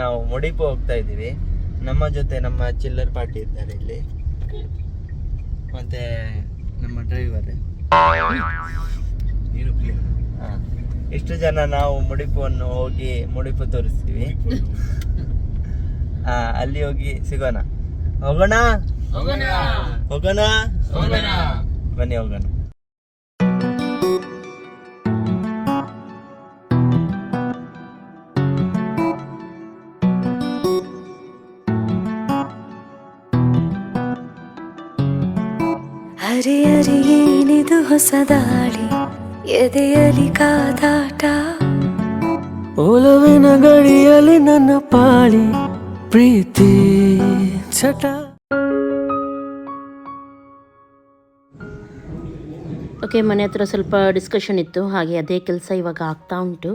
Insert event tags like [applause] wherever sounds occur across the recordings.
ನಾವು ಮುಡಿಪು ಹೋಗ್ತಾ ಇದ್ದೀವಿ. ನಮ್ಮ ಜೊತೆ ನಮ್ಮ ಚಿಲ್ಲರ್ ಪಾರ್ಟಿ ಇದ್ದಾರೆ ಇಲ್ಲಿ. ಮತ್ತೆ ನಮ್ಮ ಡ್ರೈವರ್ ಇಷ್ಟು ಜನ ನಾವು ಮುಡಿಪುವನ್ನು ಹೋಗಿ ಮುಡಿಪು ತೋರಿಸ್ತೀವಿ. ಹಾ ಅಲ್ಲಿ ಹೋಗಿ ಸಿಗೋಣ. ಹೋಗೋಣ? ಹೋಗೋಣ. ಬನ್ನಿ ಹೋಗೋಣ. ಹರಿ ಅರಿ ಏನಿದು ಹೊಸ ದಾಳಿ? ಎದೆಯಲಿ ಕಾದಾಟ? ಒಲವಿನ ಗಡಿಯಲ್ಲಿ ನನ್ನ ಪಾಳಿ ಪ್ರೀತಿ ಚಟ. ಓಕೆ ಮನೆ ಹತ್ರ ಸ್ವಲ್ಪ ಡಿಸ್ಕಷನ್ ಇತ್ತು. ಹಾಗೆ ಅದೇ ಕೆಲಸ ಇವಾಗ ಆಗ್ತಾ ಉಂಟು.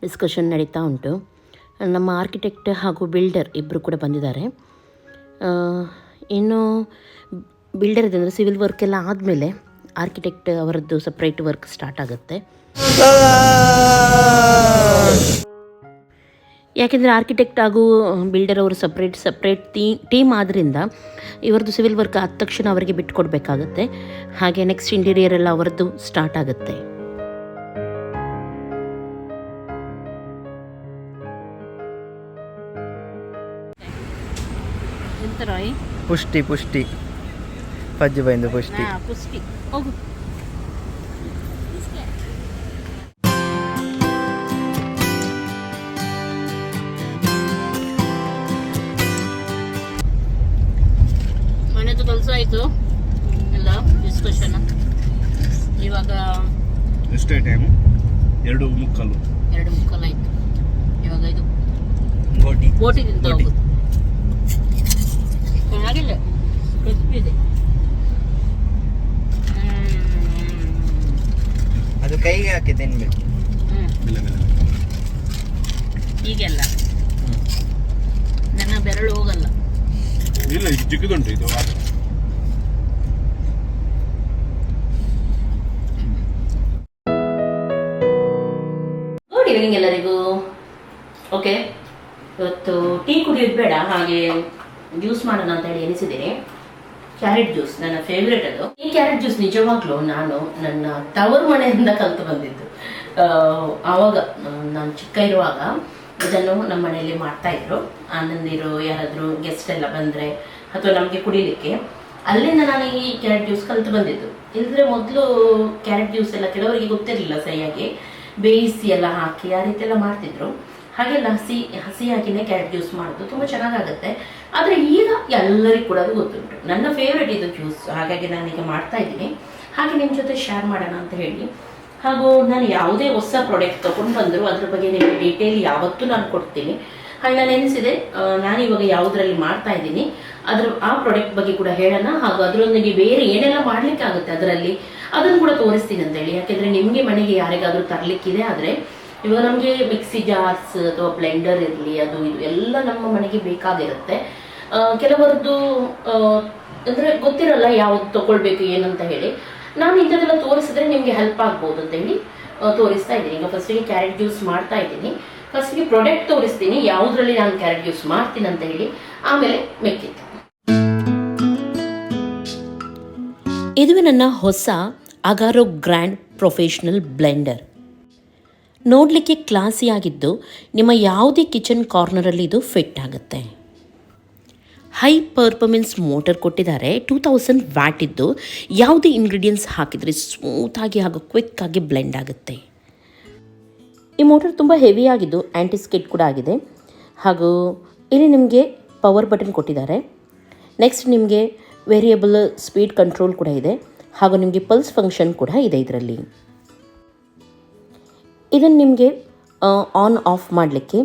ಡಿಸ್ಕಷನ್ ನಡೀತಾ ಉಂಟು. ನಮ್ಮ ಆರ್ಕಿಟೆಕ್ಟ್ ಹಾಗೂ ಬಿಲ್ಡರ್ ಇಬ್ಬರು ಕೂಡ ಬಂದಿದ್ದಾರೆ. ಇನ್ನು ಬಿಲ್ಡರ್ ಇದೆ ಅಂದರೆ ಸಿವಿಲ್ ವರ್ಕ್ ಎಲ್ಲ ಆದಮೇಲೆ ಆರ್ಕಿಟೆಕ್ಟ್ ಅವರದ್ದು ಸಪ್ರೇಟ್ ವರ್ಕ್ ಸ್ಟಾರ್ಟ್ ಆಗುತ್ತೆ. ಯಾಕೆಂದರೆ ಆರ್ಕಿಟೆಕ್ಟ್ ಹಾಗೂ ಬಿಲ್ಡರ್ ಅವರು ಸಪ್ರೇಟ್ ಸಪ್ರೇಟ್ ಟೀ ಟೀಮ್ ಆದ್ದರಿಂದ ಇವರದ್ದು ಸಿವಿಲ್ ವರ್ಕ್ ಆದ ತಕ್ಷಣ ಅವರಿಗೆ ಬಿಟ್ಟುಕೊಡ್ಬೇಕಾಗತ್ತೆ ಹಾಗೆ ನೆಕ್ಸ್ಟ್ ಇಂಟೀರಿಯರ್ ಎಲ್ಲ ಅವರದ್ದು ಸ್ಟಾರ್ಟ್ ಆಗುತ್ತೆ. ಪುಷ್ಟಿ ಪುಷ್ಟಿ. ಪಜ್ಜಿ ಬೈಂದು ಪುಷ್ಟಿ. ಪುಷ್ಟಿ. ಹೋಗು. ಮನೆದು ಕೆಲಸ ಆಯಿತು. ಎಲ್ಲ ಡಿಸ್ಕಷನ್ ಇವಾಗ ಎಷ್ಟೇ ಟೈಮು ಎರಡು ಮುಕ್ಕಲು. ಎರಡು ಮುಕ್ಕಲು ಆಯಿತು. ಇವಾಗ ಇದು ಕೋಟಿ ಬೋಟಿ ತಿಂತ ಬೋಟಿ. ಹೋಗುದು. ಚೆನ್ನಾಗಿಲ್ಲ. ಕ್ರಿಸ್ಪಿ ಇದೆ. ಅದು ಕೈಗೆ ಹಾಕಿ ತಿನ್ಬೇಕು. ಈಗೆಲ್ಲ ಹೀಗೆಲ್ಲ. ನನ್ನ ಬೆರಳು ಹೋಗಲ್ಲ. ಇಲ್ಲ ಇದು ಚಿಕ್ಕದುಂಟು ಇದು ಗುಡ್ ಈವ್ನಿಂಗ್ ಎಲ್ಲರಿಗೂ. ಓಕೆ ಇವತ್ತು ಟೀ ಕುಡಿಯೋದು ಬೇಡ ಹಾಗೆ ಜ್ಯೂಸ್ ಮಾಡೋಣ ಅಂತ ಹೇಳಿ ಎನಿಸಿದ್ದೀನಿ ಕ್ಯಾರೆಟ್ ಜ್ಯೂಸ್ ನನ್ನ ಫೇವ್ರೆಟ್ ಅದು. ಈ ಕ್ಯಾರೆಟ್ ಜ್ಯೂಸ್ ನಿಜವಾಗ್ಲೂ ನಾನು ನನ್ನ ತವರು ಮನೆಯಿಂದ ಕಲ್ತು ಬಂದಿದ್ದು. ಆವಾಗ ನಾನು ಚಿಕ್ಕ ಇರುವಾಗ ಇದನ್ನು ನಮ್ಮ ಮನೆಯಲ್ಲಿ ಮಾಡ್ತಾ ಇದ್ರು. ಆನಂದಿರು, ಯಾರಾದರೂ ಗೆಸ್ಟ್ ಎಲ್ಲ ಬಂದರೆ ಅಥವಾ ನಮಗೆ ಕುಡಿಲಿಕ್ಕೆ, ಅಲ್ಲಿಂದ ನಾನು ಈ ಕ್ಯಾರೆಟ್ ಜ್ಯೂಸ್ ಕಲ್ತು ಬಂದಿದ್ದು. ಇಲ್ಲದ್ರೆ ಮೊದಲು ಕ್ಯಾರೆಟ್ ಜ್ಯೂಸ್ ಎಲ್ಲ ಕೆಲವರಿಗೆ ಗೊತ್ತಿರಲಿಲ್ಲ ಸರಿಯಾಗಿ. ಬೇಯಿಸಿ ಎಲ್ಲ ಹಾಕಿ ಆ ರೀತಿ ಎಲ್ಲ ಮಾಡ್ತಿದ್ರು. ಹಾಗೆಲ್ಲ ಹಸಿ ಹಸಿಯಾಗಿನೇ ಕ್ಯಾರೆಟ್ ಜ್ಯೂಸ್ ಮಾಡೋದು, ತುಂಬ ಚೆನ್ನಾಗಾಗುತ್ತೆ. ಆದರೆ ಈಗ ಎಲ್ಲರಿಗೂ ಕೂಡ ಅದು ಗೊತ್ತುಂಟು. ನನ್ನ ಫೇವ್ರೆಟ್ ಇದು ಜ್ಯೂಸ್ ಹಾಗಾಗಿ ನಾನೀಗ ಮಾಡ್ತಾ ಇದ್ದೀನಿ. ಹಾಗೆ ನಿಮ್ಮ ಜೊತೆ ಶೇರ್ ಮಾಡೋಣ ಅಂತ ಹೇಳಿ. ಹಾಗೂ ನಾನು ಯಾವುದೇ ಹೊಸ ಪ್ರಾಡಕ್ಟ್ ತೊಗೊಂಡು ಬಂದರೂ, ಅದ್ರ ಬಗ್ಗೆ ನಿಮಗೆ ಡೀಟೇಲ್ ಯಾವತ್ತೂ ನಾನು ಕೊಡ್ತೀನಿ. ಹಾಗೆ ನಾನು ಎನಿಸಿದೆ ನಾನು ಇವಾಗ ಯಾವುದರಲ್ಲಿ ಮಾಡ್ತಾ ಇದ್ದೀನಿ. ಅದ್ರ, ಆ ಪ್ರಾಡಕ್ಟ್ ಬಗ್ಗೆ ಕೂಡ ಹೇಳೋಣ. ಹಾಗೂ ಅದರೊಂದಿಗೆ ಬೇರೆ ಏನೆಲ್ಲ ಮಾಡ್ಲಿಕ್ಕೆ ಆಗುತ್ತೆ ಅದರಲ್ಲಿ, ಅದನ್ನು ಕೂಡ ತೋರಿಸ್ತೀನಿ ಅಂತ ಹೇಳಿ. ಯಾಕೆಂದ್ರೆ ನಿಮಗೆ ಮನೆಗೆ ಯಾರಿಗಾದರೂ ತರಲಿಕ್ಕಿದೆ, ಆದರೆ ಇವಾಗ ನಮಗೆ ಮಿಕ್ಸಿ ಜಾರ್ಸ್ ಅಥವಾ ಬ್ಲೆಂಡರ್ ಇರಲಿ, ಅದು ಇದು ಎಲ್ಲ ನಮ್ಮ ಮನೆಗೆ ಬೇಕಾಗಿರುತ್ತೆ. ಕೆಲವರದ್ದು ಅಂದರೆ ಗೊತ್ತಿರಲ್ಲ ಯಾವ್ದು ತಗೊಳ್ಬೇಕು, ಏನಂತ ಹೇಳಿ. ನಾನು ಇಂಥದ್ದೆಲ್ಲ ತೋರಿಸಿದ್ರೆ ನಿಮಗೆ ಹೆಲ್ಪ್ ಆಗ್ಬೋದು ಅಂತ ಹೇಳಿ ತೋರಿಸ್ತಾ ಇದ್ದೀನಿ. ಈಗ ಫಸ್ಟಿಗೆ ಕ್ಯಾರೆಟ್ ಜ್ಯೂಸ್ ಮಾಡ್ತಾ ಇದ್ದೀನಿ. ಫಸ್ಟಿಗೆ ಪ್ರಾಡಕ್ಟ್ ತೋರಿಸ್ತೀನಿ, ಯಾವುದ್ರಲ್ಲಿ ನಾನು ಕ್ಯಾರೆಟ್ ಜ್ಯೂಸ್ ಮಾಡ್ತೀನಿ ಅಂತ ಹೇಳಿ. ಆಮೇಲೆ ಮೆಕ್ಕಿತ್ತು ಇದುವೇ ನನ್ನ ಹೊಸ ಅಗಾರೋ ಗ್ರ್ಯಾಂಡ್ ಪ್ರೊಫೆಷನಲ್ ಬ್ಲೆಂಡರ್ ನೋಡಲಿಕ್ಕೆ ಕ್ಲಾಸಿಯಾಗಿದ್ದು ನಿಮ್ಮ ಯಾವುದೇ ಕಿಚನ್ ಕಾರ್ನರಲ್ಲಿ ಇದು ಫಿಟ್ ಆಗುತ್ತೆ. ಹೈ ಪರ್ಫಾರ್ಮೆನ್ಸ್ ಮೋಟರ್ ಕೊಟ್ಟಿದ್ದಾರೆ. ಟೂ ತೌಸಂಡ್ ವ್ಯಾಟ್ ಇದ್ದು ಯಾವುದೇ ಇಂಗ್ರೀಡಿಯೆಂಟ್ಸ್ ಹಾಕಿದರೆ ಸ್ಮೂತಾಗಿ ಹಾಗೂ ಕ್ವಿಕ್ಕಾಗಿ ಬ್ಲೆಂಡ್ ಆಗುತ್ತೆ. ಈ ಮೋಟರ್ ತುಂಬ ಹೆವಿ ಆಗಿದ್ದು ಆ್ಯಂಟಿಸ್ಕಿಟ್ ಕೂಡ ಆಗಿದೆ. ಹಾಗೂ ಇಲ್ಲಿ ನಿಮಗೆ ಪವರ್ ಬಟನ್ ಕೊಟ್ಟಿದ್ದಾರೆ. ನೆಕ್ಸ್ಟ್ ನಿಮಗೆ ವೇರಿಯಬಲ್ ಸ್ಪೀಡ್ ಕಂಟ್ರೋಲ್ ಕೂಡ ಇದೆ. ಹಾಗೂ ನಿಮಗೆ ಪಲ್ಸ್ ಫಂಕ್ಷನ್ ಕೂಡ ಇದೆ ಇದರಲ್ಲಿ. ಇದನ್ನು ನಿಮಗೆ ಆನ್ ಆಫ್ ಮಾಡಲಿಕ್ಕೆ,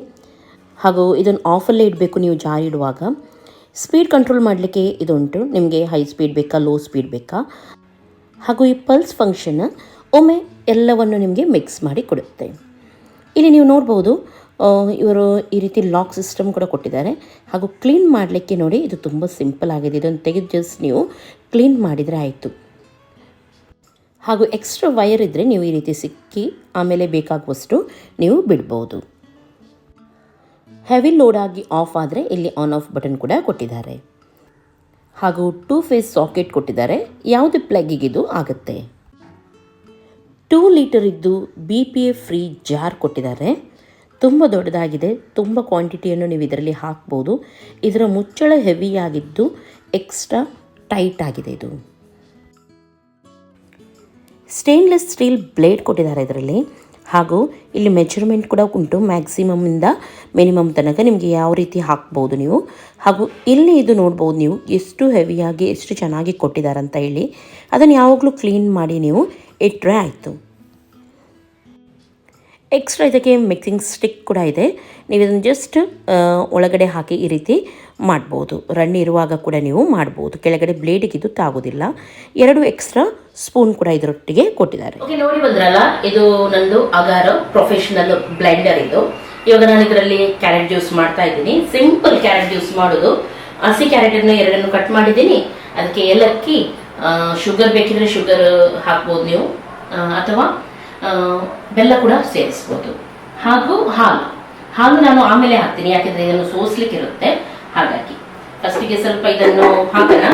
ಹಾಗೂ ಇದನ್ನು ಆಫಲ್ಲೇ ಇಡಬೇಕು ನೀವು ಜಾರಿ ಇಡುವಾಗ ಸ್ಪೀಡ್ ಕಂಟ್ರೋಲ್ ಮಾಡಲಿಕ್ಕೆ ಇದುಂಟು. ನಿಮಗೆ ಹೈ ಸ್ಪೀಡ್ ಬೇಕಾ ಲೋ ಸ್ಪೀಡ್ ಬೇಕಾ? ಹಾಗೂ ಈ ಪಲ್ಸ್ ಫಂಕ್ಷನ್ ಒಮ್ಮೆ ಎಲ್ಲವನ್ನು ನಿಮಗೆ ಮಿಕ್ಸ್ ಮಾಡಿ ಕೊಡುತ್ತೆ. ಇಲ್ಲಿ ನೀವು ನೋಡ್ಬೋದು ಇವರು ಈ ರೀತಿ ಲಾಕ್ ಸಿಸ್ಟಮ್ ಕೂಡ ಕೊಟ್ಟಿದ್ದಾರೆ. ಹಾಗೂ ಕ್ಲೀನ್ ಮಾಡಲಿಕ್ಕೆ ನೋಡಿ, ಇದು ತುಂಬ ಸಿಂಪಲ್ ಆಗಿದೆ. ಇದನ್ನು ತೆಗೆದು ಜಸ್ಟ್ ನೀವು ಕ್ಲೀನ್ ಮಾಡಿದರೆ ಆಯಿತು. ಹಾಗೂ ಎಕ್ಸ್ಟ್ರಾ ವೈರ್ ಇದ್ದರೆ ನೀವು ಈ ರೀತಿ ಸಿಕ್ಕಿ ಆಮೇಲೆ ಬೇಕಾಗುವಷ್ಟು ನೀವು ಬಿಡ್ಬೋದು. ಹೆವಿ ಲೋಡ್ ಆಗಿ ಆಫ್ ಆದರೆ ಇಲ್ಲಿ ಆನ್ ಆಫ್ ಬಟನ್ ಕೂಡ ಕೊಟ್ಟಿದ್ದಾರೆ. ಹಾಗೂ ಟೂ ಫೇಸ್ ಸಾಕೆಟ್ ಕೊಟ್ಟಿದ್ದಾರೆ. ಯಾವುದೇ ಪ್ಲಗ್ಗಿಗಿದು ಆಗುತ್ತೆ? ಟೂ ಲೀಟರ್ ಇದ್ದು B P A free jar ಕೊಟ್ಟಿದ್ದಾರೆ. ತುಂಬ ದೊಡ್ಡದಾಗಿದೆ. ತುಂಬ ಕ್ವಾಂಟಿಟಿಯನ್ನು ನೀವು ಇದರಲ್ಲಿ ಹಾಕ್ಬೋದು. ಇದರ ಮುಚ್ಚಳ ಹೆವಿಯಾಗಿದ್ದು ಎಕ್ಸ್ಟ್ರಾ ಟೈಟ್ ಆಗಿದೆ ಇದು. ಸ್ಟೇನ್ಲೆಸ್ ಸ್ಟೀಲ್ ಬ್ಲೇಡ್ ಕೊಟ್ಟಿದ್ದಾರೆ ಇದರಲ್ಲಿ. ಹಾಗೂ ಇಲ್ಲಿ ಮೆಜರ್ಮೆಂಟ್ ಕೂಡ ಉಂಟು. ಮ್ಯಾಕ್ಸಿಮಮ್ಮಿಂದ ಮಿನಿಮಮ್ ತನಕ ನಿಮಗೆ ಯಾವ ರೀತಿ ಹಾಕ್ಬೋದು ನೀವು. ಹಾಗೂ ಇಲ್ಲಿ ಇದು ನೋಡ್ಬೋದು ನೀವು ಎಷ್ಟು ಹೆವಿಯಾಗಿ ಎಷ್ಟು ಚೆನ್ನಾಗಿ ಕೊಟ್ಟಿದ್ದಾರೆ ಅಂತ ಹೇಳಿ. ಅದನ್ನು ಯಾವಾಗಲೂ ಕ್ಲೀನ್ ಮಾಡಿ ನೀವು ಇಟ್ಟರೆ ಆಯಿತು. ಎಕ್ಸ್ಟ್ರಾ ಇದಕ್ಕೆ ಮಿಕ್ಸಿಂಗ್ ಸ್ಟಿಕ್ ಕೂಡ ಇದೆ. ನೀವು ಇದನ್ನು ಜಸ್ಟ್ ಒಳಗಡೆ ಹಾಕಿ ಈ ರೀತಿ ಮಾಡ್ಬೋದು. ರನ್ ಇರುವಾಗ ಕೂಡ ನೀವು ಮಾಡ್ಬೋದು. ಕೆಳಗಡೆ ಬ್ಲೇಡಿಗೆ ಇದು ತಾಗೋದಿಲ್ಲ. ಎರಡು ಎಕ್ಸ್ಟ್ರಾ ಸ್ಪೂನ್ ಕೂಡ ಇದರೊಟ್ಟಿಗೆ ಕೊಟ್ಟಿದ್ದಾರೆ. ಓಕೆ ನೋಡಿ ಬಂದ್ರಲ್ಲ, ಇದು ನಂದು ಅಗಾರ ಪ್ರೊಫೆಷನಲ್ ಬ್ಲೆಂಡರ್ ಇದು. ಇವಾಗ ನಾನು ಇದರಲ್ಲಿ ಕ್ಯಾರೆಟ್ ಜ್ಯೂಸ್ ಮಾಡ್ತಾ ಇದ್ದೀನಿ. ಸಿಂಪಲ್ ಕ್ಯಾರೆಟ್ ಜ್ಯೂಸ್ ಮಾಡೋದು. ಹಸಿ ಕ್ಯಾರೆಟ್ ಅನ್ನು ಎರಡನ್ನು ಕಟ್ ಮಾಡಿದ್ದೀನಿ. ಅದಕ್ಕೆ ಏಲಕ್ಕಿ ಶುಗರ್ ಬೇಕಿದ್ರೆ ಶುಗರ್ ಹಾಕ್ಬೋದು ನೀವು. ಅಥವಾ ಬೆಲ್ಲ ಕೂಡ ಸೇರಿಸ್ಬೋದು ಹಾಗೂ ಹಾಲು. ಹಾಲು ನಾನು ಆಮೇಲೆ ಹಾಕ್ತೀನಿ, ಯಾಕೆಂದ್ರೆ ಇದನ್ನು ಸೋಸ್ಲಿಕ್ಕೆ ಇರುತ್ತೆ ಹಾಗಾಗಿ ಫಸ್ಟಿಗೆ ಸ್ವಲ್ಪ ಇದನ್ನು ಹಾಕೋಣ.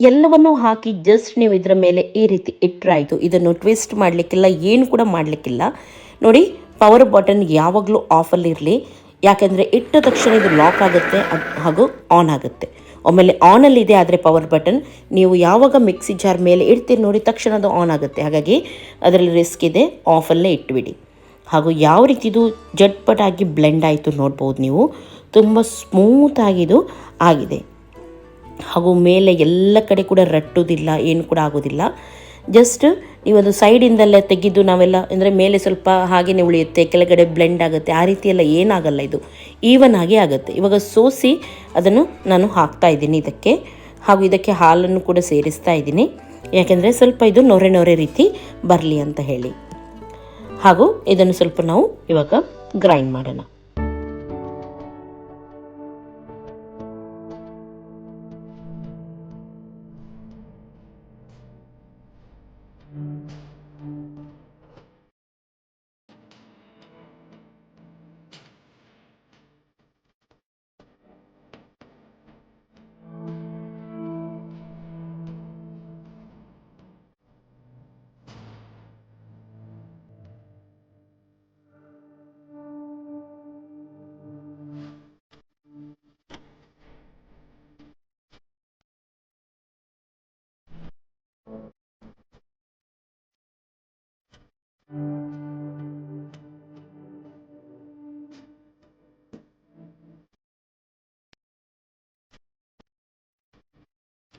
ಎಲ್ಲವನ್ನೂ ಹಾಕಿ ಜಸ್ಟ್ ನೀವು ಇದರ ಮೇಲೆ ಈ ರೀತಿ ಇಟ್ಟರಾಯಿತು ಇದನ್ನು ಟ್ವಿಸ್ಟ್ ಮಾಡಲಿಕ್ಕಿಲ್ಲ, ಏನು ಕೂಡ ಮಾಡಲಿಕ್ಕಿಲ್ಲ. ನೋಡಿ, ಪವರ್ ಬಟನ್ ಯಾವಾಗಲೂ ಆಫಲ್ಲಿರಲಿ ಯಾಕೆಂದರೆ ಇಟ್ಟ ತಕ್ಷಣ ಇದು ಲಾಕ್ ಆಗುತ್ತೆ ಹಾಗೂ ಆನ್ ಆಗುತ್ತೆ. ಆಮೇಲೆ ಆನಲ್ಲಿ ಇದೆ, ಆದರೆ ಪವರ್ ಬಟನ್ ನೀವು ಯಾವಾಗ ಮಿಕ್ಸಿ ಜಾರ್ ಮೇಲೆ ಇಡ್ತೀರಿ ನೋಡಿ ತಕ್ಷಣ ಅದು ಆನ್ ಆಗುತ್ತೆ. ಹಾಗಾಗಿ ಅದರಲ್ಲಿ ರಿಸ್ಕ್ ಇದೆ ಆಫಲ್ಲೇ ಇಟ್ಬಿಡಿ. ಹಾಗೂ ಯಾವ ರೀತಿ ಇದು ಜಟ್ಪಟಾಗಿ ಬ್ಲೆಂಡ್ ಆಯಿತು ನೋಡ್ಬೋದು ನೀವು. ತುಂಬ ಸ್ಮೂತಾಗಿದು ಆಗಿದೆ. ಹಾಗೂ ಮೇಲೆ ಎಲ್ಲ ಕಡೆ ಕೂಡ ರಟ್ಟುವುದಿಲ್ಲ ಏನು ಕೂಡ ಆಗೋದಿಲ್ಲ. ಜಸ್ಟ್ ನೀವೊಂದು ಸೈಡಿಂದಲ್ಲೇ ತೆಗೆದು ನಾವೆಲ್ಲ ಅಂದರೆ ಮೇಲೆ ಸ್ವಲ್ಪ ಹಾಗೆಯೇ ಉಳಿಯುತ್ತೆ, ಕೆಳಗಡೆ ಬ್ಲೆಂಡ್ ಆಗುತ್ತೆ. ಆ ರೀತಿ ಎಲ್ಲ ಏನಾಗಲ್ಲ ಇದು. ಈವನ್ ಆಗಿ ಆಗುತ್ತೆ. ಇವಾಗ ಸೋಸಿ ಅದನ್ನು ನಾನು ಹಾಕ್ತಾ ಇದ್ದೀನಿ ಇದಕ್ಕೆ. ಹಾಗೂ ಇದಕ್ಕೆ ಹಾಲನ್ನು ಕೂಡ ಸೇರಿಸ್ತಾ ಇದ್ದೀನಿ. ಯಾಕೆಂದರೆ ಸ್ವಲ್ಪ ಇದು ನೊರೆ ನೊರೆ ರೀತಿ ಬರಲಿ ಅಂತ ಹೇಳಿ. ಹಾಗೂ ಇದನ್ನು ಸ್ವಲ್ಪ ನಾವು ಇವಾಗ ಗ್ರೈಂಡ್ ಮಾಡೋಣ.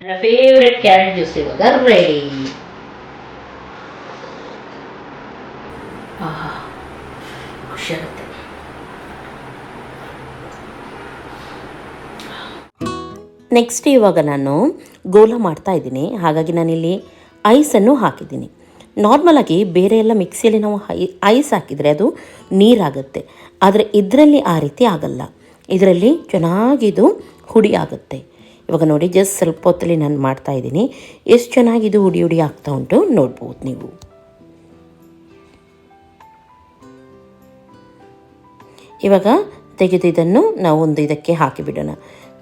ನನ್ನ ಫೇವ್ರೆಟ್ ಕ್ಯಾರೆಟ್ ಜ್ಯೂಸ್ ಇವಾಗ ರೆಡಿ ಖುಷಿಯಾಗುತ್ತೆ ನೆಕ್ಸ್ಟ್ ಇವಾಗ ನಾನು ಗೋಲ ಮಾಡ್ತಾ ಇದ್ದೀನಿ. ಹಾಗಾಗಿ ನಾನಿಲ್ಲಿ ಐಸನ್ನು ಹಾಕಿದ್ದೀನಿ. ನಾರ್ಮಲಾಗಿ ಬೇರೆ ಎಲ್ಲ ಮಿಕ್ಸಿಯಲ್ಲಿ ನಾವು ಐಸ್ ಹಾಕಿದರೆ ಅದು ನೀರಾಗುತ್ತೆ. ಆದರೆ ಇದರಲ್ಲಿ ಆ ರೀತಿ ಆಗಲ್ಲ. ಇದರಲ್ಲಿ ಚೆನ್ನಾಗಿದು ಹುಡಿ ಆಗುತ್ತೆ. ಇವಾಗ ನೋಡಿ ಜಸ್ಟ್ ಸ್ವಲ್ಪ ಹೊತ್ತಲ್ಲಿ ನಾನು ಮಾಡ್ತಾ ಇದ್ದೀನಿ. ಎಷ್ಟು ಚೆನ್ನಾಗಿದು ಉಡಿ ಉಡಿ ಆಗ್ತಾ ಉಂಟು ನೋಡ್ಬೋದು ನೀವು. ಇವಾಗ ತೆಗೆದು ಇದನ್ನು ನಾವು ಒಂದು ಇದಕ್ಕೆ ಹಾಕಿಬಿಡೋಣ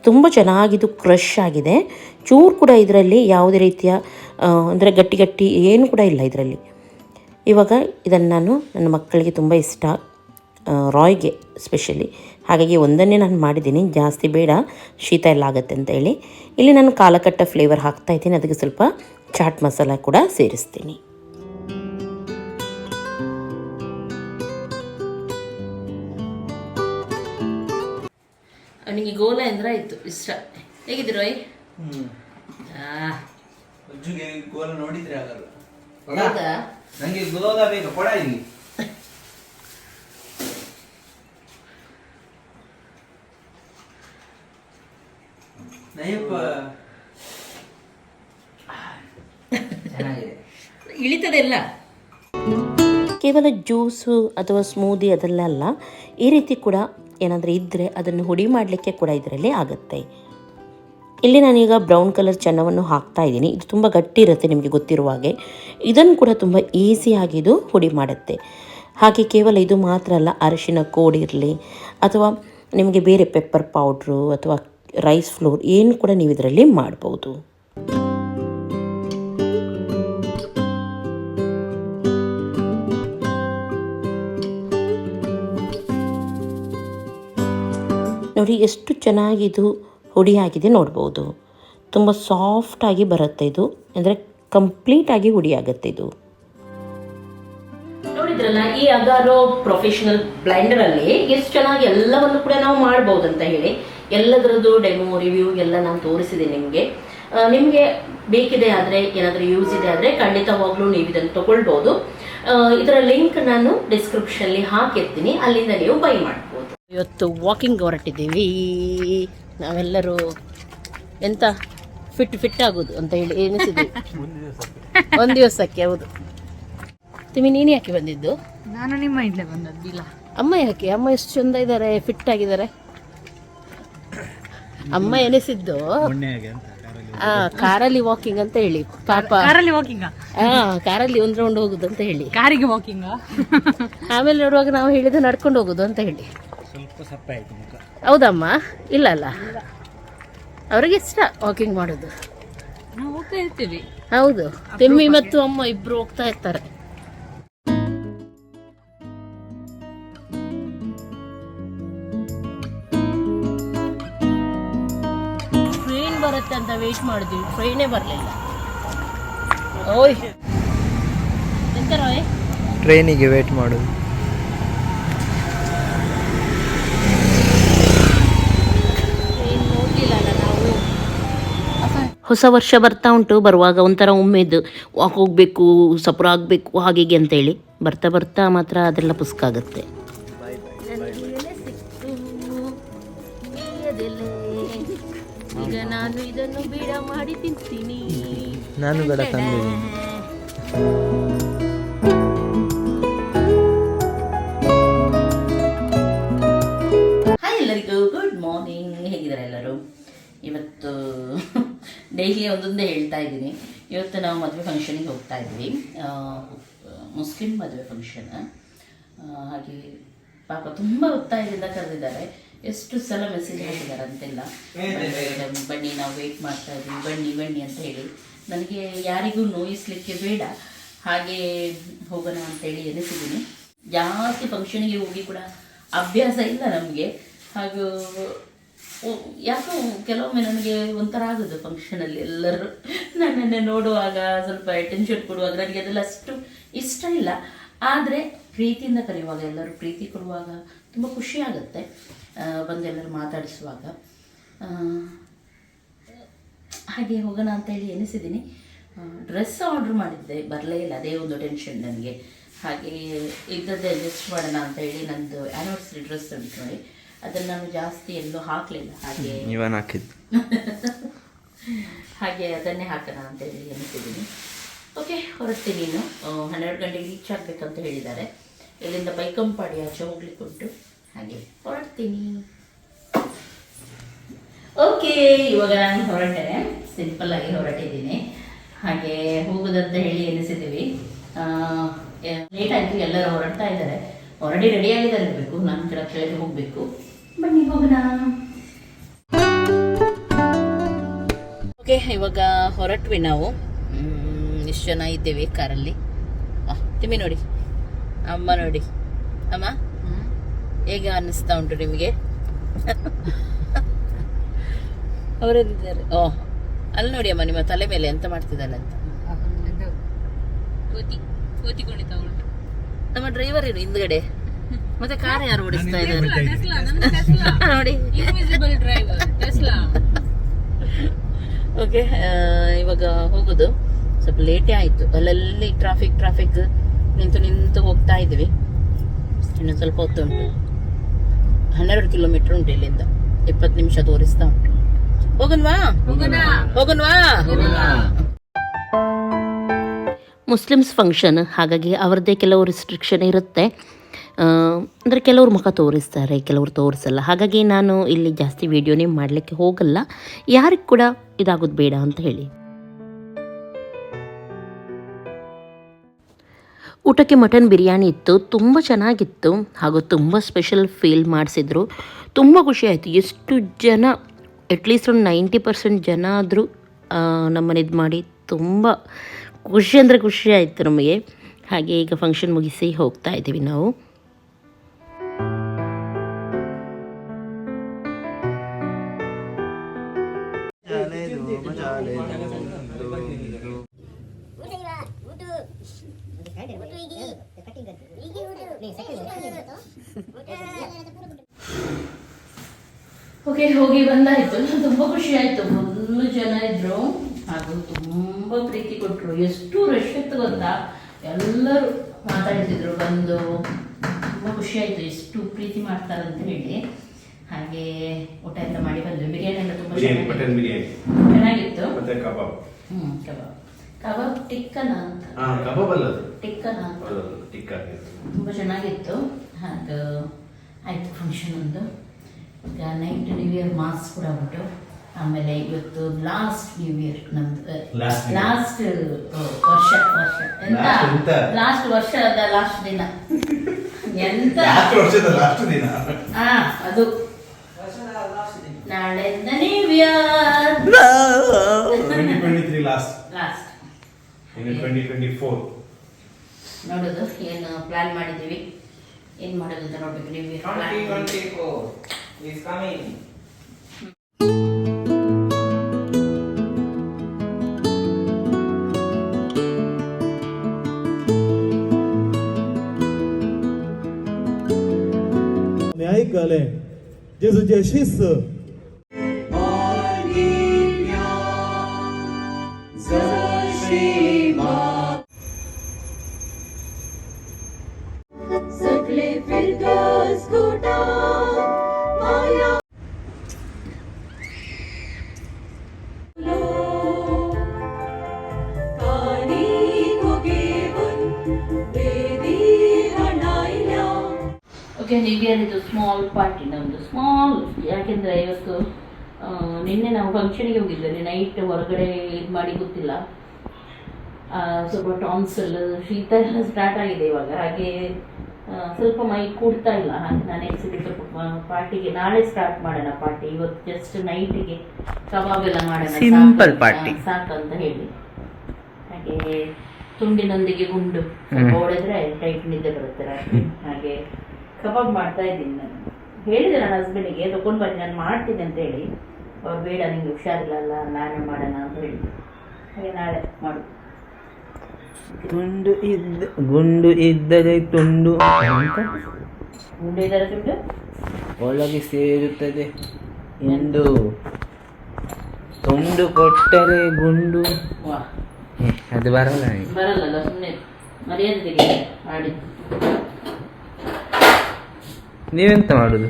ತುಂಬ ಚೆನ್ನಾಗಿದು ಕ್ರಶ್ ಆಗಿದೆ. ಚೂರು ಕೂಡ ಇದರಲ್ಲಿ ಯಾವುದೇ ರೀತಿಯ ಅಂದರೆ ಗಟ್ಟಿ ಗಟ್ಟಿ ಏನು ಕೂಡ ಇಲ್ಲ ಇದರಲ್ಲಿ. ಇವಾಗ ಇದನ್ನು ನಾನು ನನ್ನ ಮಕ್ಕಳಿಗೆ ತುಂಬ ಇಷ್ಟ. ರಾಯ್ಗೆ ಸ್ಪೆಷಲಿ ಹಾಗಾಗಿ ಒಂದನ್ನೇ ನಾನು ಮಾಡಿದ್ದೀನಿ. ಜಾಸ್ತಿ ಬೇಡ. ಶೀತ ಎಲ್ಲ ಆಗುತ್ತೆ ಅಂತ ಹೇಳಿ. ಇಲ್ಲಿ ನಾನು ಕಾಲಕಟ್ಟ ಫ್ಲೇವರ್ ಹಾಕ್ತಾ ಇದ್ದೀನಿ. ಅದಕ್ಕೆ ಸ್ವಲ್ಪ ಚಾಟ್ ಮಸಾಲ ಕೂಡ ಸೇರಿಸ್ತೀನಿ. ಅವನಿಗೆ ಗೋಲ ಅಂದ್ರೆ ಆಯಿತು. ಇಷ್ಟ. ಹೇಗಿದ್ದೀರ ಗೋಲ ನೋಡಿದ್ರೆ ಆಗಲ್ಲ. ಹೌದಾ? ನಂಗೆ ಗೋಲ ಬೇಕು. ಕೊಡ ಇಲ್ಲಿ. ಇಳಿತದೆಲ್ಲ? ಕೇವಲ ಜ್ಯೂಸು ಅಥವಾ ಸ್ಮೂದಿ ಅದೆಲ್ಲ ಅಲ್ಲ ಈ ರೀತಿ ಕೂಡ ಏನಾದರೂ ಇದ್ದರೆ ಅದನ್ನು ಹುಡಿ ಮಾಡಲಿಕ್ಕೆ ಕೂಡ ಇದರಲ್ಲಿ ಆಗುತ್ತೆ. ಇಲ್ಲಿ ನಾನೀಗ ಬ್ರೌನ್ ಕಲರ್ ಚೆನ್ನವನ್ನು ಹಾಕ್ತಾ ಇದ್ದೀನಿ. ಇದು ತುಂಬ ಗಟ್ಟಿ ಇರುತ್ತೆ ನಿಮಗೆ ಗೊತ್ತಿರುವ ಹಾಗೆ. ಇದನ್ನು ಕೂಡ ತುಂಬ ಈಸಿಯಾಗಿ ಇದು ಹುಡಿ ಮಾಡುತ್ತೆ. ಹಾಗೆ ಕೇವಲ ಇದು ಮಾತ್ರ ಅಲ್ಲ ಅರಿಶಿನ ಕೋಡಿರಲಿ ಅಥವಾ ನಿಮಗೆ ಬೇರೆ ಪೆಪ್ಪರ್ ಪೌಡ್ರು ಅಥವಾ ರೈಸ್ ಫ್ಲೋರ್ ಏನು ಕೂಡ ನೀವು ಇದರಲ್ಲಿ ಮಾಡ್ಬೋದು. ನೋಡಿ, ಎಷ್ಟು ಚೆನ್ನಾಗಿ ಹುಡಿಯಾಗಿದೆ ನೋಡ್ಬೋದು. ತುಂಬ ಸಾಫ್ಟಾಗಿ ಬರುತ್ತೆ ಇದು. ಅಂದರೆ ಕಂಪ್ಲೀಟಾಗಿ ಹುಡಿ ಆಗುತ್ತೆ ಇದು. ನೋಡಿದ್ರಲ್ಲ, ಈ ಅಗಾರೋ ಪ್ರೊಫೆಷನಲ್ ಬ್ಲೈಂಡರಲ್ಲಿ ಎಷ್ಟು ಚೆನ್ನಾಗಿ ಎಲ್ಲವನ್ನು ಕೂಡ ನಾವು ಮಾಡ್ಬೋದು ಅಂತ ಹೇಳಿ. ಎಲ್ಲದರದ್ದು ಡೆಮೋ ರಿವ್ಯೂ ಎಲ್ಲ ನಾನು ತೋರಿಸಿದ್ದೀನಿ ನಿಮಗೆ. ನಿಮಗೆ ಬೇಕಿದೆ ಆದರೆ ಏನಾದರೂ ಯೂಸ್ ಇದೆ ಆದರೆ ಖಂಡಿತವಾಗ್ಲೂ ನೀವು ಇದನ್ನು ತಗೊಳ್ಬೋದು. ಇದರ ಲಿಂಕ್ ನಾನು ಡಿಸ್ಕ್ರಿಪ್ಷನ್ಲಿ ಹಾಕಿರ್ತೀನಿ. ಅಲ್ಲಿಂದ ನೀವು ಬೈ ಮಾಡ್ಬೋದು. ಇವತ್ತು ವಾಕಿಂಗ್ ಹೊರಟಿದ್ದೀವಿ. ನಾವೆಲ್ಲರೂ ಎಂತ ಫಿಟ್ ಫಿಟ್ ಆಗೋದು ಅಂತ ಹೇಳಿ ಎನಿಸಿದ್ವಿ [laughs] ಒಂದು ದಿವಸಕ್ಕೆ ಹೌದು. ತಿಮ್ಮಿ ನೀನು ಯಾಕೆ ಬಂದಿದ್ದು? ನಾನು ನಿಮ್ಮ ಇಲ್ಲೇ ಬಂದದ್ದಿಲ್ಲ ಅಮ್ಮ ಯಾಕೆ? ಅಮ್ಮ ಎಷ್ಟು ಚಂದ ಇದ್ದಾರೆ ಫಿಟ್ ಆಗಿದ್ದಾರೆ. ಅಮ್ಮ ಎನಿಸಿದ್ದು ಕಾರಲ್ಲಿ ವಾಕಿಂಗ್ ಅಂತ ಹೇಳಿ ಪಾಪ. ಕಾರಲ್ಲಿ ವಾಕಿಂಗ್ ಕಾರಲ್ಲಿ ಒಂದ್ ರೌಂಡ್ ಹೋಗುದು ಅಂತ ಹೇಳಿ. ಕಾರಿಗೆ ವಾಕಿಂಗ್ [laughs] ಆಮೇಲೆ ನೋಡುವಾಗ ನಾವು ಹೇಳಿದ ನಡ್ಕೊಂಡು ಹೋಗುದು ಅಂತ ಹೇಳಿ. ಹೌದಮ್ಮ? ಇಲ್ಲ ಅಲ್ಲ? ಅವ್ರಿಗೆ ಇಷ್ಟ ವಾಕಿಂಗ್ ಮಾಡೋದು. ಹೌದು. ತಿಮ್ಮಿ ಮತ್ತು ಅಮ್ಮ ಇಬ್ರು ಹೋಗ್ತಾ ಇರ್ತಾರೆ. ಅಂತ ವೇಟ್ ಮಾಡಿದ್ವಿ. ಟ್ರೈನೇ ಬರಲಿಲ್ಲ. ಓಯ್. ಎಂತ ರಾಯ್ ಟ್ರೈನಿಗೆ ವೇಟ್ ಮಾಡೋದು. ಹೊಸ ವರ್ಷ ಬರ್ತಾ ಉಂಟು ಬರುವಾಗ ಒಂಥರ ಉಮ್ಮೇದು ವಾಕ್ ಹೋಗಬೇಕು ಸಪುರ ಆಗಬೇಕು ಹಾಗೆ ಹೀಗೆ ಅಂತೇಳಿ. ಬರ್ತಾ ಬರ್ತಾ ಮಾತ್ರ ಅದೆಲ್ಲ ಪುಸ್ತಕ ಆಗುತ್ತೆ ಈಗ ನಾನು ಇದನ್ನು ಬೇಡ ಮಾಡಿ ತಿಂತೀನಿ. ನಾನು ಬೇಡ ತಂದಿದ್ದೀನಿ ಹಾಯ್ ಎಲ್ಲರಿಗೂ ಗುಡ್ ಮಾರ್ನಿಂಗ್ ಹೇಗಿದ್ದಾರೆ ಎಲ್ಲರೂ? ಇವತ್ತು ಡೈಲಿ ಒಂದೊಂದೇ ಹೇಳ್ತಾ ಇದ್ದೀನಿ. ಇವತ್ತು ನಾವು ಮದುವೆ ಫಂಕ್ಷನಿಗೆ ಹೋಗ್ತಾ ಇದ್ವಿ. ಮುಸ್ಲಿಮ್ ಮುಸ್ಲಿಂ ಮದುವೆ ಫಂಕ್ಷನ್ ಹಾಗೆ ಪಾಪ ತುಂಬ ಒತ್ತಾಯದಿಂದ ಕರೆದಿದ್ದಾರೆ. ಎಷ್ಟು ಸಲ ಮೆಸೇಜ್ ಹಾಕಿದ್ದಾರೆ ಅಂತೆಲ್ಲ. ಬನ್ನಿ ನಾವು ವೆಯ್ಟ್ ಮಾಡ್ತಾ ಇದ್ದೀವಿ ಬನ್ನಿ ಬನ್ನಿ ಅಂತ ಹೇಳಿ. ನನಗೆ ಯಾರಿಗೂ ನೋಯಿಸ್ಲಿಕ್ಕೆ ಬೇಡ. ಹಾಗೆ ಹೋಗೋಣ ಅಂತೇಳಿ ಎನಿಸಿದ್ದೀನಿ ಜಾಸ್ತಿ ಫಂಕ್ಷನ್ಗೆ ಹೋಗಿ ಕೂಡ ಅಭ್ಯಾಸ ಇಲ್ಲ ನಮಗೆ. ಹಾಗೂ ಯಾಕೋ ಕೆಲವೊಮ್ಮೆ ನನಗೆ ಒಂಥರ ಆಗೋದು ಫಂಕ್ಷನಲ್ಲಿ ಎಲ್ಲರೂ. ನನ್ನನ್ನೇ ನೋಡುವಾಗ ಸ್ವಲ್ಪ ಅಟೆನ್ಷನ್ ಕೊಡುವಾಗ ನನಗೆ ಅದೆಲ್ಲ ಅಷ್ಟು ಇಷ್ಟ ಇಲ್ಲ. ಆದರೆ ಪ್ರೀತಿಯಿಂದ ಕರೆಯುವಾಗ ಎಲ್ಲರೂ ಪ್ರೀತಿ ಕೊಡುವಾಗ ತುಂಬ ಖುಷಿಯಾಗುತ್ತೆ ಬಂದು ಎಲ್ಲರೂ ಬಂದೆಲ್ಲರೂ ಮಾತಾಡಿಸುವಾಗ ಹಾಗೆ ಹೋಗೋಣ ಅಂತೇಳಿ ಎನಿಸಿದ್ದೀನಿ. ಡ್ರೆಸ್ ಆರ್ಡ್ರ್ ಮಾಡಿದ್ದೆ ಬರಲೇ ಇಲ್ಲ ಅದೇ ಒಂದು ಟೆನ್ಷನ್ ನನಗೆ. ಹಾಗೆ ಇದ್ದದ್ದೇ ಅಡ್ಜಸ್ಟ್ ಮಾಡೋಣ ಅಂತ ಹೇಳಿ ನಂದು ಆ್ಯನಿವರ್ಸರಿ ಡ್ರೆಸ್ ಉಂಟು ನೋಡಿ ಅದನ್ನು ನಾನು ಜಾಸ್ತಿ ಎಲ್ಲೂ ಹಾಕಲಿಲ್ಲ ಹಾಗೆ ಹಾಕಿದ್ದು? [laughs] ಹಾಗೆ ಅದನ್ನೇ ಹಾಕೋಣ ಅಂತೇಳಿ ಎನಿಸಿದ್ದೀನಿ. ಓಕೆ ಹೊರಡ್ತೀನಿ ಇನ್ನು ಹನ್ನೆರಡು ಗಂಟೆಗೆ ರೀಚ್ ಆಗಬೇಕಂತ ಹೇಳಿದ್ದಾರೆ. ಇಲ್ಲಿಂದ ಬೈಕಂಪಾಡಿ ಆಚೆ ಹೋಗ್ಲಿಕ್ಕೆ ಉಂಟು. ಹಾಗೆ ಹೊರಡ್ತೀನಿ. ಓಕೆ ಇವಾಗ ನಾನು ಹೊರಟೇನೆ. ಸಿಂಪಲ್ ಆಗಿ ಹೊರಟಿದ್ದೀನಿ. ಹಾಗೆ ಹೋಗುದಂತ ಹೇಳಿ ಎನಿಸಿದ್ದೀವಿ. ಲೇಟ್ ಆಯ್ತು ಎಲ್ಲರೂ ಹೊರಡ್ತಾ ಇದ್ದಾರೆ. ಹೊರಡಿ ರೆಡಿ ಆಗಿದ್ದಾರೆ ಇರಬೇಕು ನಾನು ಕೆಳ ಕೆಳಗೆ ಹೋಗಬೇಕು. ಬನ್ನಿ ಹೋಗೋಣ. ಓಕೆ ಇವಾಗ ಹೊರಟ್ವಿ ನಾವು. ಇಷ್ಟು ಜನ ಇದ್ದೇವೆ ಕಾರಲ್ಲಿ. ತಿಮ್ಮಿ ನೋಡಿ. ಅಮ್ಮ ನೋಡಿ. ಅಮ್ಮ? ಹೇಗೆ ಅನ್ನಿಸ್ತಾ ಉಂಟು ನಿಮಗೆ? ಅವರೆಲ್ಲಿದ್ದಾರೆ. ಓ ಅಲ್ಲಿ ನೋಡಿ ಅಮ್ಮ ನಿಮ್ಮ ತಲೆ ಮೇಲೆ ಎಂತ ಮಾಡ್ತಿದ್ದಾಳೆ ಅಂತ. ನಮ್ಮ ಡ್ರೈವರ್ ಏನು ಹಿಂದ್ಗಡೆ? ಮತ್ತೆ ಕಾರ್ ಯಾರು ಓಡಿಸ್ತಾ ಇದ್ದಾರೆ? [laughs] ನೋಡಿ. ಓಕೆ [laughs] ಇವಾಗ ಹೋಗೋದು. ಸ್ವಲ್ಪ ಲೇಟೇ ಆಯಿತು. ಅಲ್ಲಲ್ಲಿ ಟ್ರಾಫಿಕ್ ಟ್ರಾಫಿಕ್ ನಿಂತು ನಿಂತು ಹೋಗ್ತಾ ಇದ್ವಿ ಇನ್ನು ಸ್ವಲ್ಪ ಹೊತ್ತು ಉಂಟು. ಹನ್ನೆರಡು ಕಿಲೋಮೀಟರ್ ಉಂಟು ಇಲ್ಲಿಂದ. ಇಪ್ಪತ್ತು ನಿಮಿಷ ತೋರಿಸ್ತಾ ಉಂಟು. ಹೋಗನ್ವಾ? ಹೋಗನ್ವಾ? ಮುಸ್ಲಿಮ್ಸ್ ಫಂಕ್ಷನ್ ಹಾಗಾಗಿ ಅವರದ್ದೇ ಕೆಲವು ರಿಸ್ಟ್ರಿಕ್ಷನ್ ಇರುತ್ತೆ. ಅಂದರೆ ಕೆಲವರು ಮುಖ ತೋರಿಸ್ತಾರೆ ಕೆಲವರು ತೋರಿಸಲ್ಲ. ಹಾಗಾಗಿ ನಾನು ಇಲ್ಲಿ ಜಾಸ್ತಿ ವೀಡಿಯೋನೇ ಮಾಡಲಿಕ್ಕೆ ಹೋಗಲ್ಲ. ಯಾರಿಗೆ ಕೂಡ ಇದಾಗೋದು ಬೇಡ ಅಂತ ಹೇಳಿ. ಊಟಕ್ಕೆ ಮಟನ್ ಬಿರಿಯಾನಿ ಇತ್ತು, ತುಂಬ ಚೆನ್ನಾಗಿತ್ತು ಹಾಗೂ ತುಂಬ ಸ್ಪೆಷಲ್ ಫೀಲ್ ಮಾಡಿಸಿದ್ರು. ತುಂಬ ಖುಷಿಯಾಯಿತು ಎಷ್ಟು ಜನ ಅಟ್ಲೀಸ್ಟ್ ಒಂದು ನೈಂಟಿ ಪರ್ಸೆಂಟ್ ಜನ ಆದರೂ ನಮ್ಮನ್ನು ಇದು ಮಾಡಿ ತುಂಬ ಖುಷಿ ಅಂದರೆ ಖುಷಿ ಆಯಿತು ನಮಗೆ. ಹಾಗೆ ಈಗ ಫಂಕ್ಷನ್ ಮುಗಿಸಿ ಹೋಗ್ತಾ ಇದ್ದೀವಿ ನಾವು. ಓಕೆ ಹೋಗಿ ಬಂದಾಯಿತು. ತುಂಬ ಖುಷಿ ಆಯಿತು. ಫುಲ್ಲು ಜನ ಇದ್ರು. ಹಾಗೂ ತುಂಬ ಪ್ರೀತಿ ಕೊಟ್ಟರು ಎಷ್ಟು ರಶ್ ಇತ್ತು ಗೊತ್ತಾ? ಎಲ್ಲರೂ ಮಾತಾಡ್ತಿದ್ರು ಬಂದು. ತುಂಬ ಖುಷಿ ಆಯಿತು. ಎಷ್ಟು ಪ್ರೀತಿ ಮಾಡ್ತಾರೆ ಅಂತ ಹೇಳಿ. ಹಾಗೆ ಊಟ ಎಲ್ಲ ಮಾಡಿ ಬಂದ್ವಿ. ಬಿರಿಯಾನಿ ಎಲ್ಲ ತುಂಬ ಚೆನ್ನಾಗಿತ್ತು. ಕಬಾಬ್. ಹ್ಞೂ ಕಬಾಬ್. ಕಬಾಬ್ ಟಿಕ್ಕನ ಅಂತ. ಕಬಾಬ್ ಅಲ್ಲ ಟಿಕ್ಕನ ಅಂತ. ತುಂಬ ಚೆನ್ನಾಗಿತ್ತು. ಅದು ಆಯಿತು ಫಂಕ್ಷನ್ ಒಂದು. ಈಗ ನೈಟ್ ನ್ಯೂ ಇಯರ್ ಮಾಸ್ ಕೂಡ ಉಂಟು. ಆಮೇಲೆ ಇವತ್ತು ಲಾಸ್ಟ್ ನ್ಯೂ ಇಯರ್ ನಮ್ದು ಲಾಸ್ಟ್ ವರ್ಷ ವರ್ಷ. ಎಂತ? ಲಾಸ್ಟ್ ವರ್ಷ [laughs] ವರ್ಷದ ಲಾಸ್ಟ್ ದಿನ. ಎಂತ? ಹಾ ಅದು. ನಾಳೆಯಿಂದ ನ್ಯೂ ಇಯರ್ ಲಾಸ್ಟ್ ಲಾಸ್ಟ್ ನೋಡೋದು ಏನು ಪ್ಲಾನ್ ಮಾಡಿದ್ದೀವಿ. ಏನು ಮಾಡೋದು ಅಂತ ನೋಡ್ಬೇಕು ನ್ಯೂ ಇಯರ್ ಪ್ಲಾನ್ न्यायिक गाले ಇದು ಸ್ಮಾಲ್ ಪಾರ್ಟಿ ನಮ್ಮದು ಸ್ಮಾಲ್ ಯಾಕೆಂದರೆ ಇವತ್ತು ನಿನ್ನೆ ನಾವು ಫಂಕ್ಷನ್ಗೆ ಹೋಗಿದ್ದೇವೆ ನೈಟ್ ಹೊರಗಡೆ ಇದು ಮಾಡಿ ಗೊತ್ತಿಲ್ಲ. ಸ್ವಲ್ಪ ಟಾನ್ಸಲ್ ಶೀತ ಎಲ್ಲ ಸ್ಟಾರ್ಟ್ ಆಗಿದೆ ಇವಾಗ. ಹಾಗೆ ಸ್ವಲ್ಪ ಮೈ ಕೂಡ್ತಾ ಇಲ್ಲ. ಹಾಗೆ ನಾನು ಎಕ್ಸಿಬಿಟ್ ಪಾರ್ಟಿಗೆ ನಾಳೆ ಸ್ಟಾರ್ಟ್ ಮಾಡೋಣ ಪಾರ್ಟಿ. ಇವತ್ತು ಜಸ್ಟ್ ನೈಟಿಗೆ ಕಬಾಬ್ ಎಲ್ಲ ಮಾಡೋಣ. Simple party. ಸಾಕಂತ ಹೇಳಿ. ಹಾಗೆ ತುಂಡಿನೊಂದಿಗೆ ಗುಂಡು ಓಡಿದ್ರೆ ಹೊಡೆದ್ರೆ ಟೈಟ್ ನಿದ್ದೆ ಬರುತ್ತೆ ರಾತ್ರಿ. ಹಾಗೆ ಕಬಾಬ್ ಮಾಡ್ತಾ ಇದ್ದೀನಿ ನಾನು. ಹೇಳಿದೆ ನನ್ನ ಹಸ್ಬೆಂಡಿಗೆ ತಗೊಂಡು ಬನ್ನಿ ನಾನು ಮಾಡ್ತೀನಿ ಅಂತ ಹೇಳಿ. ಅವ್ರು ಬೇಡ ನಿಂಗೆ ಹುಷಾರಿಲ್ಲಲ್ಲ ನಾನೇ ಮಾಡೋಣ ಅಂತ ಹೇಳಿ ಹಾಗೆ ನಾಳೆ ಮಾಡು ತುಂಡು ಇದ್ದ ಗುಂಡು ಇದ್ದರೆ ತುಂಡು. ಗುಂಡು ಇದ್ದಾರೆ ತುಂಡು? ಒಳಗೆ ಸೇರುತ್ತದೆ ಎಂದು. ತುಂಡು ಕೊಟ್ಟರೆ ಗುಂಡು. ಅದು ಬರಲ್ಲ ಬರಲ್ಲ ಸುಮ್ಮನೆ ಮರ್ಯಾದೆ ಮಾಡಿ. ನೀವೆಂತ ಮಾಡುದು?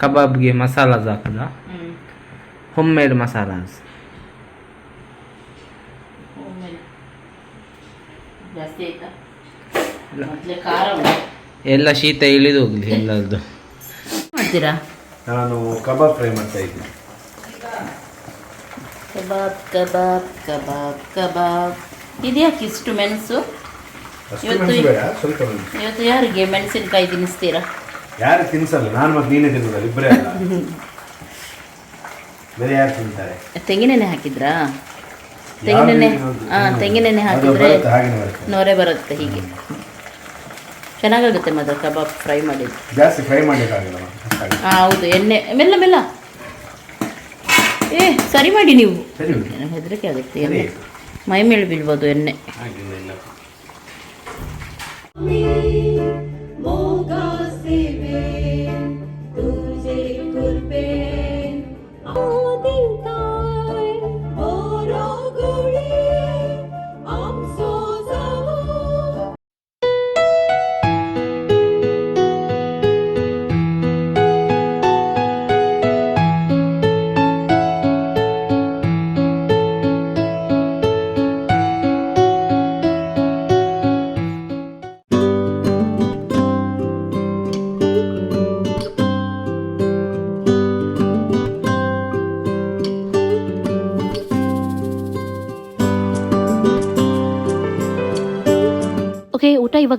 ಕಬಾಬ್ಗೆ ಮಸಾಲಾಸ್ ಹಾಕುದಾ? ಹೋಮ್. ಮೇಡ್ ಮಸಾಲಾಸ್ ಎಲ್ಲ ಶೀತ ಇಳಿದು ಹೋಗ್ಲಿ ಎಲ್ಲದ್ದು ಮಾಡ್ತೀರಾ? ನಾನು ಕಬಾಬ್ ಫ್ರೈ ಮಾಡ್ತಾ ಇದ್ದೀನಿ. Kebab kebab kebab kebab. ಇದ್ಯಾಕೆ ಇಷ್ಟು ಮೆಣಸು? ಇವತ್ತು ಸ್ವಲ್ಪ ಇವತ್ತು ಯಾರಿಗೆ ಮೆಣಸಿನಕಾಯಿ ತಿನ್ನಿಸ್ತೀರಾ? ಯಾರು ತಿನ್ಸಲ್ಲ ನಾನು ಮತ್ತೆ ನೀನೇ ತಿನ್ನೋದಲ್ಲ ಇಬ್ಬರೇ ಅಲ್ಲ. ಬೇರೆ ಯಾರು ತಿಂತಾರೆ? ತೆಂಗಿನೆಣ್ಣೆ ಹಾಕಿದ್ರಾ? ತೆಂಗಿನೆಣ್ಣೆ ಹಾಂ ತೆಂಗಿನೆಣ್ಣೆ ಹಾಕಿದ್ರೆ ನೊರೆ ಬರುತ್ತೆ ಹೀಗೆ. ಚೆನ್ನಾಗಾಗುತ್ತೆ ಮಾತ್ರ ಕಬಾಬ್ ಫ್ರೈ ಮಾಡಿದ್ದು. ಜಾಸ್ತಿ ಫ್ರೈ ಮಾಡ್ಲಿಕ್ಕಾಗಲ್ಲ. ಹಾಂ ಹೌದು ಎಣ್ಣೆ ಮೆಲ್ಲ ಮೆಲ್ಲ. ಏ ಸರಿ ಮಾಡಿ ನೀವು. ಹೆದರಿಕೆ ಆಗುತ್ತೆ ಎಣ್ಣೆ. ಮೈ ಮೇಲೆ ಬೀಳ್ಬೋದು ಎಣ್ಣೆ. ಹಾಗಿಲ್ಲ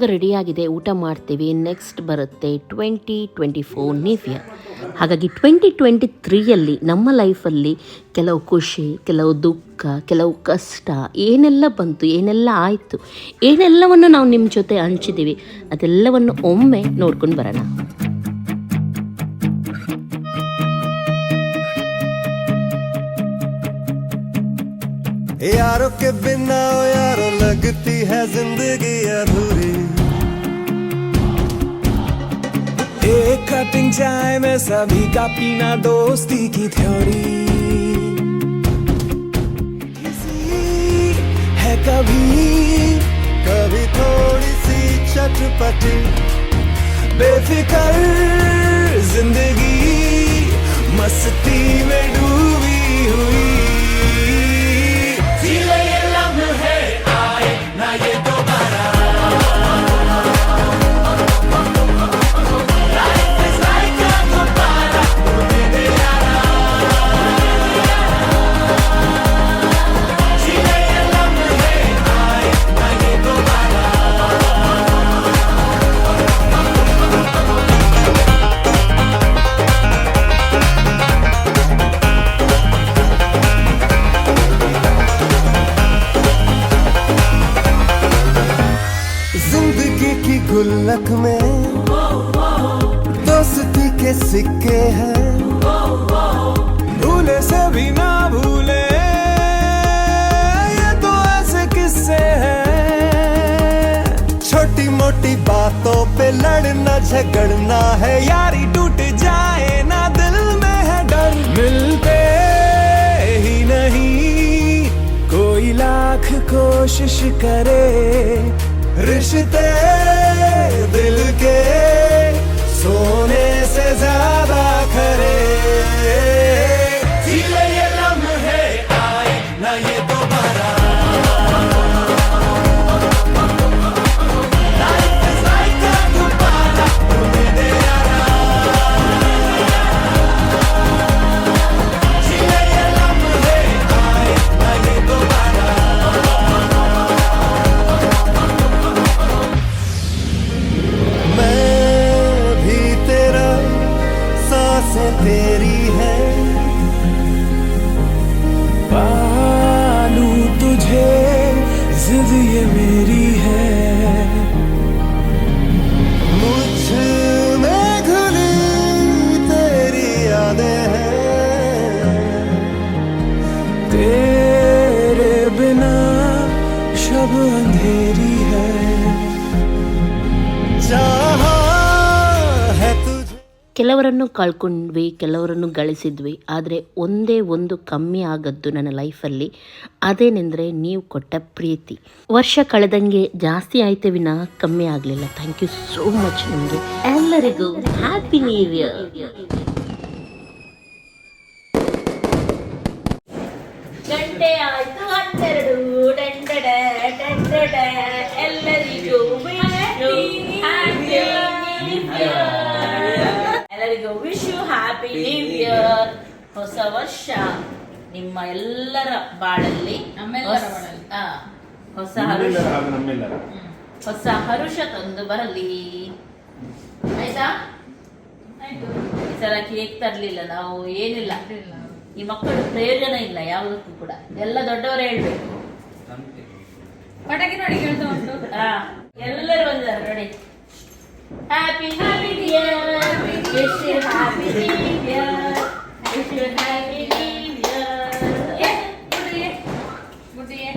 ಇವಾಗ ರೆಡಿಯಾಗಿದೆ ಊಟ ಮಾಡ್ತೀವಿ. ನೆಕ್ಸ್ಟ್ ಬರುತ್ತೆ ಟ್ವೆಂಟಿ ಟ್ವೆಂಟಿ ಫೋರ್ ನ್ಯೂ ಹಾಗಾಗಿ ಟ್ವೆಂಟಿ ಟ್ವೆಂಟಿ ತ್ರೀಯಲ್ಲಿ ನಮ್ಮ ಲೈಫಲ್ಲಿ ಕೆಲವು ಖುಷಿ, ಕೆಲವು ದುಃಖ, ಕೆಲವು ಕಷ್ಟ, ಏನೆಲ್ಲ ಬಂತು, ಏನೆಲ್ಲ ಆಯಿತು, ಏನೆಲ್ಲವನ್ನು ನಾವು ನಿಮ್ಮ ಜೊತೆ ಹಂಚಿದ್ದೀವಿ, ಅದೆಲ್ಲವನ್ನು ಒಮ್ಮೆ ನೋಡ್ಕೊಂಡು ಬರೋಣ. यारों के बिना यारो लगती है ज़िंदगी अधूरी। एक कटिंग चाय में सभी का पीना दोस्ती की थ्योरी। है कभी कभी थोड़ी सी चटपटी। बेफिकर ज़िंदगी मस्ती में डूबी ಕೆಲವರನ್ನು ಕಳ್ಕೊಂಡ್ವಿ, ಕೆಲವರನ್ನು ಗಳಿಸಿದ್ವಿ. ಆದರೆ ಒಂದೇ ಒಂದು ಕಮ್ಮಿ ಆಗದ್ದು ನನ್ನ ಲೈಫಲ್ಲಿ. ಅದೇನೆಂದರೆ ನೀವು ಕೊಟ್ಟ ಪ್ರೀತಿ. ವರ್ಷ ಕಳೆದಂಗೆ ಜಾಸ್ತಿ ಆಯ್ತೆ ವಿನ, ಕಮ್ಮಿ ಆಗಲಿಲ್ಲ. ಥ್ಯಾಂಕ್ ಯು ಸೋ ಮಚ್ ನಿಮಗೆ. ಎಲ್ಲರಿಗೂ ಹ್ಯಾಪಿ ನ್ಯೂ ಇಯರ್ ಎಲ್ಲರಿಗೂ ಎಲ್ಲರಿಗೂ wish you happy new year ಹೊಸ ವರ್ಷ. ನಿಮ್ಮ ಎಲ್ಲರ ಬಾಳಲ್ಲಿ ಹೊಸ- ಹರುಷ ಹೊಸ ಹರುಷ ತಂದು ಬರಲಿ. ಆಯ್ತಾ? ಈ ಸಲ ಕೇಕ್ ತರ್ಲಿಲ್ಲ ನಾವು ಏನಿಲ್ಲ. ಈ ಮಕ್ಕಳು ಪ್ರಯೋಜನ ಇಲ್ಲ ಯಾವುದಕ್ಕೂ ಕೂಡ. ಎಲ್ಲ ದೊಡ್ಡವರೇ ಹೇಳ್ಬೇಕು. ಪಟಾಕಿ ನೋಡಿ ಕೇಳ್ತಾ ಉಂಟು. ಎಲ್ಲರೂ ಬಂದಿದ್ದಾರೆ ನೋಡಿ. happy happy year wish you happy year wish you happy year ಮುಟ್ಟಿಗೆ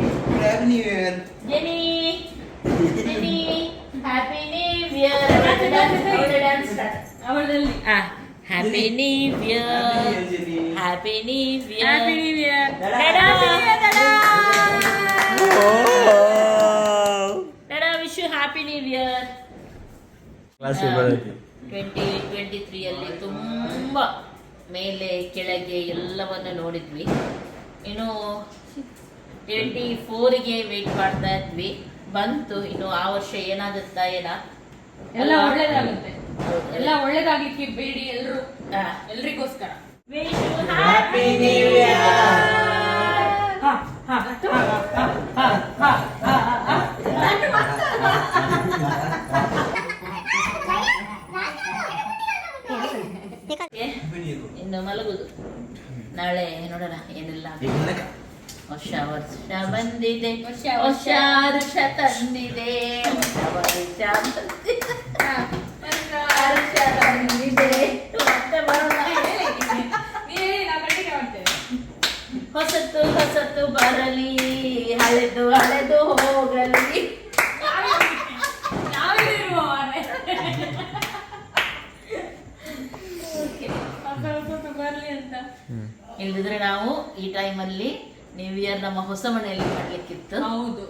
ಜೆನಿ ಜೆನಿ happy new year dance start ಅವಳದಲ್ಲಿ happy new year happy new year happy new year TADA wish you happy new year ಕ್ಲಾಸಿಗೆ ಬರೋದು Twenty twenty ತ್ರೀಯಲ್ಲಿ ತುಂಬ ಮೇಲೆ ಕೆಳಗೆ ಎಲ್ಲವನ್ನು ನೋಡಿದ್ವಿ ಇನ್ನು twenty ಫೋರಿಗೆ wait ಮಾಡ್ತಾ ಇದ್ವಿ ಬಂತು ಇನ್ನು ಆ ವರ್ಷ ಏನಾಗುತ್ತಾ ಏನ ಎಲ್ಲ ಒಳ್ಳೇದಾಗುತ್ತೆ ಎಲ್ಲ ಒಳ್ಳೇದಾಗ್ಲಿಕ್ಕೆ ಬೇಡಿ ಎಲ್ರು ಎಲ್ರಿಗೋಸ್ಕರ ಹ್ಯಾಪಿ ನ್ಯೂ ಇಯರ್ ಇನ್ನು ಮಲಗುದು. ನಾಳೆ ನೋಡೋಣ ಏನೆಲ್ಲ ಹೊಸ ವರ್ಷ ಬಂದಿದೆ ವರ್ಷ, ಹೊಸ ವರ್ಷ ತಂದಿದೆ ಹೊಸ ವರ್ಷ ತಂದಿದೆ. ವರ್ಷ ತಂದಿದೆ. ಮತ್ತೆ ಬರೋಣ. ನೀವ್ ಹೇಳಿ ನಾವು ಕಂಟಿನ್ಯೂ ಮಾಡ್ತೇವೆ ಹೊಸತು ಹೊಸತು ಬರಲಿ ಹಳೆದು ಹಳೆದು ಹೋಗಲಿ ನಾವಿರುವ ಮಾರ್ರೆ. ಹೊಸ ಹೊಸತು ಬರ್ಲಿ ಅಂತ ಇಲ್ದಿದ್ರೆ ನಾವು ಈ ಟೈಮಲ್ಲಿ ನ್ಯೂ ಇಯರ್ ನಮ್ಮ ಹೊಸ ಮನೆಯಲ್ಲಿ ಮಾಡ್ಲಿಕ್ಕಿತ್ತು. ಹೌದು.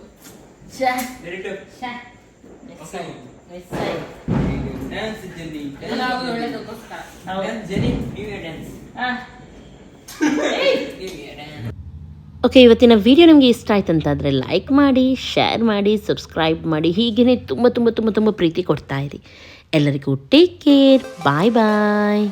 ಓಕೆ ಇವತ್ತಿನ ವಿಡಿಯೋ ನಿಮಗೆ ಇಷ್ಟ ಆಯ್ತು ಅಂತಾದರೆ ಲೈಕ್ ಮಾಡಿ ಶೇರ್ ಮಾಡಿ ಸಬ್ಸ್ಕ್ರೈಬ್ ಮಾಡಿ ಹೀಗೇ ತುಂಬ ತುಂಬ ತುಂಬ ತುಂಬ ಪ್ರೀತಿ ಕೊಡ್ತಾ ಇರಿ. ಎಲ್ಲರಿಗೂ ಟೇಕ್ ಕೇರ್ ಬಾಯ್ ಬಾಯ್